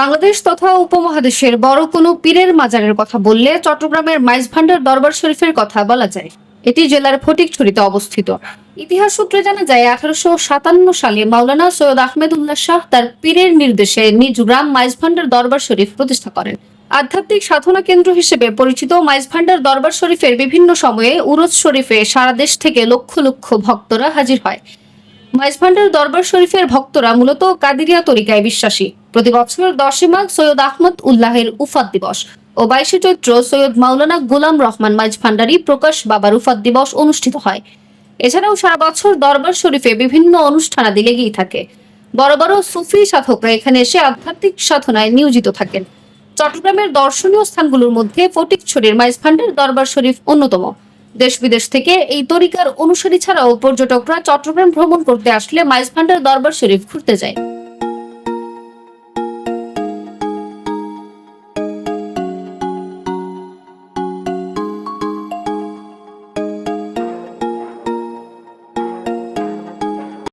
বাংলাদেশ তথা উপমহাদেশের বড় কোনো পীরের মাজারের কথা বললে চট্টগ্রামের মাইজ ভান্ডার দরবার শরীফের কথা বলা যায়। এটি জেলার ফটিকছড়িতে অবস্থিত। ইতিহাস সূত্রে জানা যায়, আঠারোশো সাতান্ন সালে মাওলানা সৈয়দ আহমেদ উল্লাহ শাহ তার পীরের নির্দেশে নিজ গ্রাম মাইজ ভান্ডার দরবার শরীফ প্রতিষ্ঠা করেন। আধ্যাত্মিক সাধনা কেন্দ্র হিসেবে পরিচিত মাইজ ভান্ডার দরবার শরীফের বিভিন্ন সময়ে উরজ শরীফে সারা দেশ থেকে লক্ষ লক্ষ ভক্তরা হাজির হয়। মাইজভান্ডার দরবার শরীফের ভক্তরা মূলত কাদিরিয়া তরিকায় বিশ্বাসী। প্রতি বছর দশই মাঘ সৈয়দ আহমদ উল্লাহের উফাত দিবস ও বাইশে চৈত্র সৈয়দ মাওলানা গোলাম রহমান মাইজ ভান্ডারী প্রকাশ বাবার উফাত দিবস অনুষ্ঠিত হয়। এছাড়াও সারা বছর দরবার শরীফে বিভিন্ন অনুষ্ঠানাদি লেগেই থাকে। বড় বড় সুফি সাধকরা এখানে এসে আধ্যাত্মিক সাধনায় নিয়োজিত থাকেন। চট্টগ্রামের দর্শনীয় স্থানগুলোর মধ্যে ফটিকছড়ির মাইজ ভান্ডার দরবার শরীফ অন্যতম। দেশ বিদেশ থেকে এই তরিকার অনুসারী ছাড়াও পর্যটকরা চট্টগ্রাম ভ্রমণ করতে আসলে মাইজ ভান্ডার দরবার শরীফ ঘুরতে যায়।